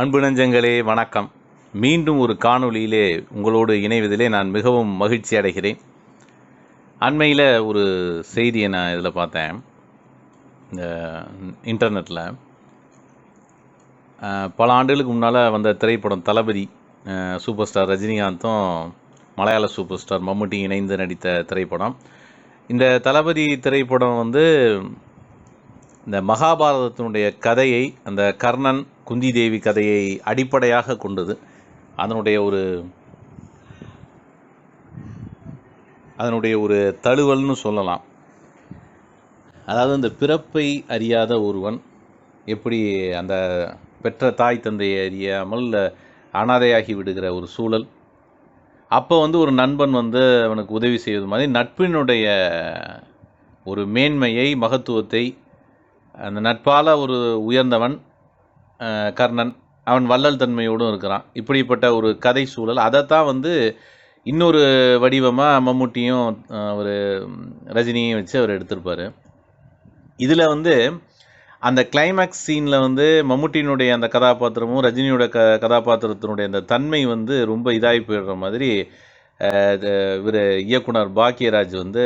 அன்பு நெஞ்சங்களே வணக்கம். மீண்டும் ஒரு காணொளியிலே உங்களோடு இணைவதிலே நான் மிகவும் மகிழ்ச்சி அடைகிறேன். அண்மையில் ஒரு செய்தியை நான் இதில் பார்த்தேன். இந்த இன்டர்நெட்டில் பல ஆண்டுகளுக்கு முன்னால் வந்த திரைப்படம் தளபதி சூப்பர் ஸ்டார் ரஜினிகாந்தும் மலையாள சூப்பர் ஸ்டார் மம்முட்டி இணைந்து நடித்த திரைப்படம். இந்த தளபதி திரைப்படம் வந்து இந்த மகாபாரதத்தினுடைய கதையை அந்த கர்ணன் குந்தி தேவி கதையை அடிப்படையாக கொண்டது. அதனுடைய ஒரு அதனுடைய ஒரு தழுவல்னு சொல்லலாம். அதாவது இந்த பிறப்பை அறியாத ஒருவன் எப்படி அந்த பெற்ற தாய் தந்தையை அறியாமல் அனாதையாகி விடுகிற ஒரு சூழல். அப்போ வந்து ஒரு நண்பன் வந்து அவனுக்கு உதவி செய்வது மாதிரி நட்பினுடைய ஒரு மேன்மையை மகத்துவத்தை அந்த நட்பால் ஒரு உயர்ந்தவன் கர்ணன். அவன் வள்ளல் தன்மையோடும் இருக்கிறான். இப்படிப்பட்ட ஒரு கதை சூழல். அதைத்தான் வந்து இன்னொரு வடிவமாக மம்முட்டியும் ஒரு ரஜினியும் வச்சு அவர் எடுத்திருப்பார். இதில் வந்து அந்த கிளைமேக்ஸ் சீனில் வந்து மம்முட்டியினுடைய அந்த கதாபாத்திரமும் ரஜினியோட க கதாபாத்திரத்தினுடைய அந்த தன்மை வந்து ரொம்ப இதாகி போயிடுற மாதிரி இவர் இயக்குனர் பாக்கியராஜ் வந்து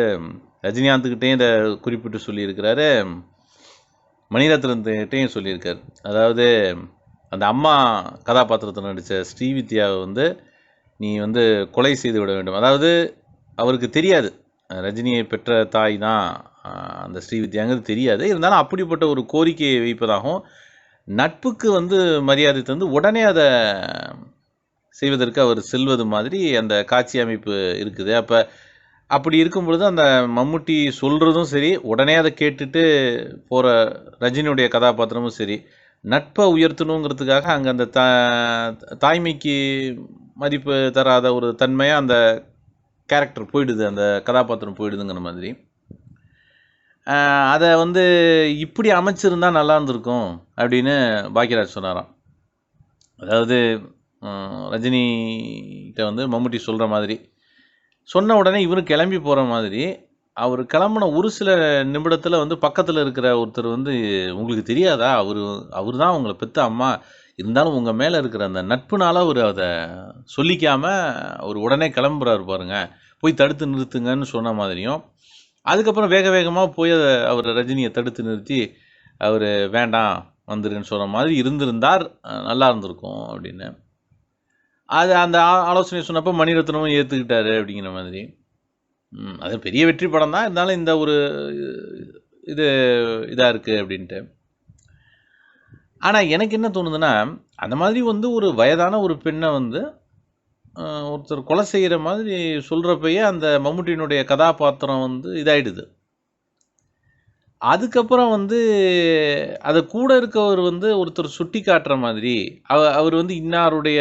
ரஜினிகாந்துக்கிட்டேயும் இதை குறிப்பிட்டு சொல்லியிருக்கிறாரு. மணிரத்னத்துக்கிட்டையும் சொல்லியிருக்காரு. அதாவது அந்த அம்மா கதாபாத்திரத்தில் நடித்த ஸ்ரீவித்யாவை வந்து நீ வந்து கொலை செய்து விட வேண்டும். அதாவது அவருக்கு தெரியாது. ரஜினியை பெற்ற தாய் தான் அந்த ஸ்ரீவித்யாங்கிறது தெரியாது. இருந்தாலும் அப்படிப்பட்ட ஒரு கோரிக்கையை வைப்பதாகவும் நட்புக்கு வந்து மரியாதை தந்து உடனே அதை செய்வதற்கு அவர் செல்வது மாதிரி அந்த காட்சி அமைப்பு இருக்குது. அப்போ அப்படி இருக்கும் பொழுது அந்த மம்முட்டி சொல்கிறதும் சரி உடனே அதை கேட்டுட்டு போகிற ரஜினியுடைய கதாபாத்திரமும் சரி நட்பை உயர்த்தணுங்கிறதுக்காக அங்கே அந்த த தாய்மைக்கு மதிப்பு தராத ஒரு தன்மையாக அந்த கேரக்டர் போயிடுது அந்த கதாபாத்திரம் போயிடுதுங்கிற மாதிரி. அதை வந்து இப்படி அமைச்சிருந்தா நல்லா இருந்திருக்கும் அப்படின்னு பாக்கியராஜ் சொன்னாராம். அதாவது ரஜினிகிட்ட வந்து மம்முட்டி சொல்கிற மாதிரி சொன்ன உடனே இவரும் கிளம்பி போகிற மாதிரி அவர் கிளம்புன ஒரு சில நிமிடத்தில் வந்து பக்கத்தில் இருக்கிற ஒருத்தர் வந்து உங்களுக்கு தெரியாதா? அவர் அவர் தான் உங்களை பெத்த அம்மா. இருந்தாலும் உங்கள் மேலே இருக்கிற அந்த நட்புனால் அவர் அதை சொல்லிக்காமல் அவர் உடனே கிளம்புறாரு பாருங்க. போய் தடுத்து நிறுத்துங்கன்னு சொன்ன மாதிரியும் அதுக்கப்புறம் வேக வேகமாக போய் அதை அவர் ரஜினியை தடுத்து நிறுத்தி அவர் வேண்டாம் வந்துருன்னு சொன்ன மாதிரி இருந்திருந்தார். நல்லா இருந்திருக்கும் அப்படின்னு. அது அந்த ஆலோசனை சொன்னப்போ மணிரத்னமும் ஏற்றுக்கிட்டாரு அப்படிங்கிற மாதிரி. அது பெரிய வெற்றி படம் தான். இருந்தாலும் இந்த ஒரு இது இதாக இருக்குது அப்படின்ட்டு. ஆனால் எனக்கு என்ன தோணுதுன்னா அந்த மாதிரி வந்து ஒரு வயதான ஒரு பெண்ணை வந்து ஒருத்தர் கொலை செய்கிற மாதிரி சொல்கிறப்பயே அந்த மம்முட்டியினுடைய கதாபாத்திரம் வந்து இதாயிடுது. அதுக்கப்புறம் வந்து அதை கூட இருக்கவர் வந்து ஒருத்தர் சுட்டி காட்டுற மாதிரி அவ அவர் வந்து இன்னாருடைய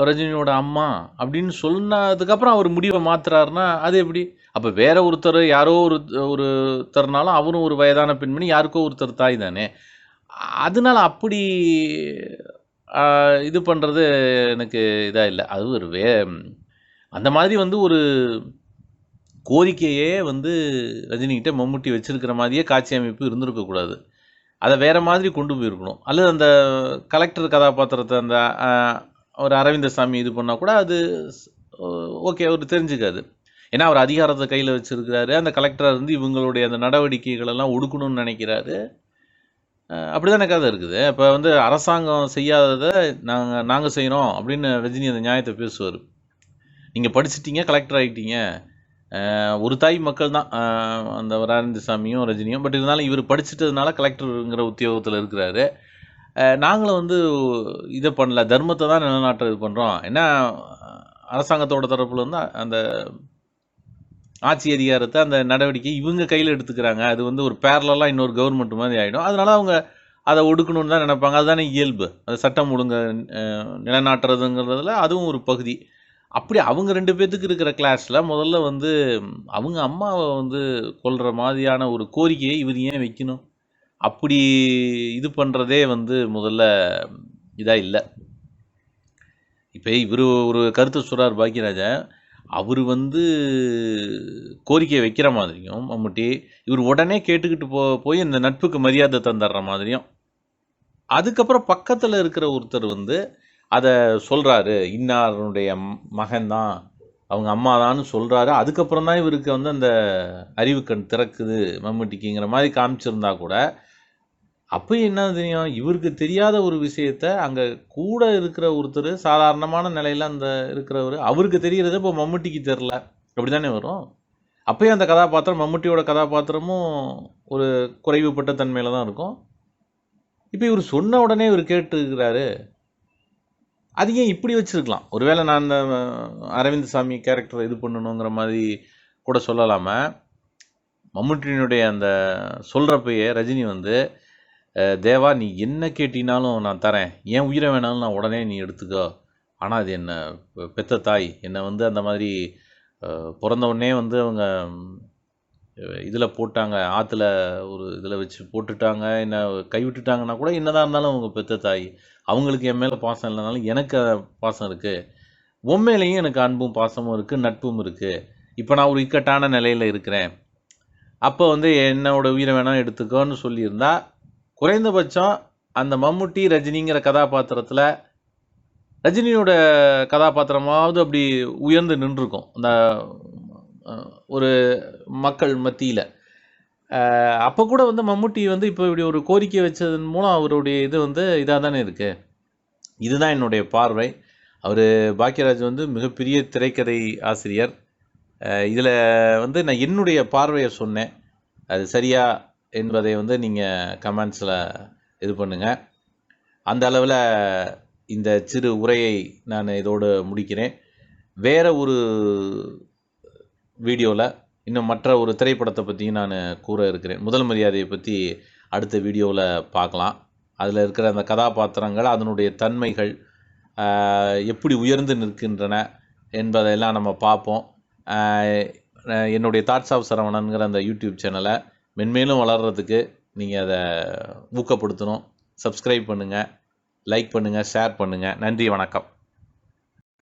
ரஜினியோட அம்மா அப்படின்னு சொன்னதுக்கப்புறம் அவர் முடிவை மாத்துறாருன்னா அது எப்படி? அப்போ வேற ஒருத்தர் யாரோ ஒரு ஒருத்தர்னாலும் அவரும் ஒரு வயதான பெண்மணி யாருக்கோ ஒருத்தர் தாய் தானே. அதனால அப்படி இது பண்ணுறது எனக்கு இதாக இல்லை. அது ஒரு வே அந்த மாதிரி வந்து ஒரு கோரிக்கையே வந்து ரஜினிகிட்ட மம்முட்டி வச்சுருக்கிற மாதிரியே காட்சி அமைப்பு இருந்திருக்கக்கூடாது அதை வேறு மாதிரி கொண்டு போயிருக்கணும். அல்லது அந்த கலெக்டர் கதாபாத்திரத்தை அந்த ஒரு அரவிந்தசாமி இது பண்ணால் கூட அது ஓகே அவர் தெரிஞ்சுக்காது. ஏன்னா அவர் அதிகாரத்தை கையில் வச்சுருக்கிறாரு. அந்த கலெக்டராக இருந்து இவங்களுடைய அந்த நடவடிக்கைகள் எல்லாம் ஒடுக்கணும்னு நினைக்கிறாரு. அப்படி தானே கதை இருக்குது. இப்போ வந்து அரசாங்கம் செய்யாததை நாங்கள் நாங்கள் செய்கிறோம் அப்படின்னு ரஜினி அந்த நியாயத்தை பேசுவார். நீங்கள் படிச்சிட்டீங்க கலெக்டர் ஆகிட்டீங்க ஒரு தாய் மக்கள் தான் அந்த ஒரு ரஜினியும். பட் இருந்தாலும் இவர் படிச்சிட்டதுனால கலெக்டருங்கிற உத்தியோகத்தில் இருக்கிறாரு. நாங்களும் வந்து இதை பண்ணல. தர்மத்தை தான் நிலநாட்ட இது பண்ணுறோம் ஏன்னா அரசாங்கத்தோட தரப்புல வந்து அந்த ஆட்சி அதிகாரத்தை அந்த நடவடிக்கை இவங்க கையில் எடுத்துக்கிறாங்க. அது வந்து ஒரு பேரலாக இன்னொரு கவர்மெண்ட் மாதிரி ஆகிடும் அதனால் அவங்க அதை ஒடுக்கணும்னு தான் நினைப்பாங்க. அதுதானே இயல்பு. அது சட்டம் ஒழுங்க நிலநாட்டுறதுங்கிறதுல அதுவும் ஒரு பகுதி. அப்படி அவங்க ரெண்டு பேர்த்துக்கு இருக்கிற கிளாஸில் முதல்ல வந்து அவங்க அம்மாவை வந்து கொல்கிற மாதிரியான ஒரு கோரிக்கையை இவர் ஏன் வைக்கணும்? அப்படி இது பண்ணுறதே வந்து முதல்ல இதாக இல்லை. இப்போ இவர் ஒரு கருத்து சொல்கிறார் பாக்கியராஜா அவர் வந்து கோரிக்கையை வைக்கிற மாதிரியும் மம்முட்டி இவர் உடனே கேட்டுக்கிட்டு போ போய் இந்த நட்புக்கு மரியாதை தந்துடுற மாதிரியும் அதுக்கப்புறம் பக்கத்தில் இருக்கிற ஒருத்தர் வந்து அதை சொல்கிறாரு இன்னாருடைய மகன் தான் அவங்க அம்மா தான்னு சொல்கிறாரு அதுக்கப்புறம் தான் இவருக்கு வந்து அந்த அறிவுக்கண் திறக்குது மம்முட்டிக்குங்கிற மாதிரி காமிச்சிருந்தா கூட அப்போ என்ன தெரியும்? இவருக்கு தெரியாத ஒரு விஷயத்த அங்கே கூட இருக்கிற ஒருத்தர் சாதாரணமான நிலையில் அந்த இருக்கிறவர் அவருக்கு தெரிகிறது இப்போ மம்முட்டிக்கு தெரில அப்படி தானே வரும்? அப்பயும் அந்த கதாபாத்திரம் மம்முட்டியோட கதாபாத்திரமும் ஒரு குறைவுபட்ட தன்மையில் தான் இருக்கும். இப்போ இவர் சொன்ன உடனே இவர் கேட்டுருக்கிறாரு அது ஏன் இப்படி வச்சுருக்கலாம்? ஒருவேளை நான் அந்த அரவிந்த் சாமி கேரக்டர் இது பண்ணணுங்கிற மாதிரி கூட சொல்லலாமல் மம்முட்டியினுடைய அந்த சொல்கிறப்பையே ரஜினி வந்து தேவா நீ என்ன கேட்டினாலும் நான் தரேன். ஏன் உயிரை வேணாலும் நான் உடனே நீ எடுத்துக்கோ. ஆனால் அது என்ன பெத்த தாய். என்னை வந்து அந்த மாதிரி அஹ், பிறந்த உடனே வந்து அவங்க இதில் போட்டாங்க ஆற்றுல ஒரு இதில் வச்சு போட்டுட்டாங்க என்ன கைவிட்டுட்டாங்கன்னா கூட என்னதான் இருந்தாலும் அவங்க பெத்த தாய். அவங்களுக்கு என் மேலே பாசம் இல்லைனாலும் எனக்கு பாசம் இருக்குது உண்மையிலையும் எனக்கு அன்பும் பாசமும் இருக்குது நட்பும் இருக்குது இப்போ நான் ஒரு இக்கட்டான நிலையில் இருக்கிறேன். அப்போ வந்து என்னோடய உயிரை வேணால் எடுத்துக்கோன்னு சொல்லியிருந்தா குறைந்தபட்சம் அந்த மம்முட்டி ரஜினிங்கிற கதாபாத்திரத்தில் ரஜினியோட கதாபாத்திரமாவது அப்படி உயர்ந்து நின்றுருக்கும் அந்த ஒரு மக்கள் மத்தியில். அப்போ கூட வந்து மம்முட்டி வந்து இப்போ இப்படி ஒரு கோரிக்கை வச்சதன் மூலம் அவருடைய இது வந்து இதாக தானே இருக்குது இதுதான் என்னுடைய பார்வை. அவர் பாக்யராஜ் வந்து மிகப்பெரிய திரைக்கதை ஆசிரியர். இதில் வந்து நான் என்னுடைய பார்வையை சொன்னேன். அது சரியா என்பதை வந்து நீங்கள் கமெண்ட்ஸில் இது பண்ணுங்கள் அந்த அளவில் இந்த சிறு உரையை நான் இதோடு முடிக்கிறேன். வேறு ஒரு வீடியோவில் இன்னும் மற்ற ஒரு திரைப்படத்தை பற்றியும் நான் கூற இருக்கிறேன். முதல் மரியாதையை பற்றி அடுத்த வீடியோவில் பார்க்கலாம். அதில் இருக்கிற அந்த கதாபாத்திரங்கள் அதனுடைய தன்மைகள் எப்படி உயர்ந்து நிற்கின்றன என்பதையெல்லாம் நம்ம பார்ப்போம். என்னுடைய தாட்ஸ் ஆஃப் சரவணனுங்கிற அந்த யூடியூப் சேனலை மென்மேலும் வளர்கிறதுக்கு நீங்கள் அதை ஊக்கப்படுத்தணும். சப்ஸ்கிரைப் பண்ணுங்கள் லைக் பண்ணுங்கள் ஷேர் பண்ணுங்கள் நன்றி வணக்கம்.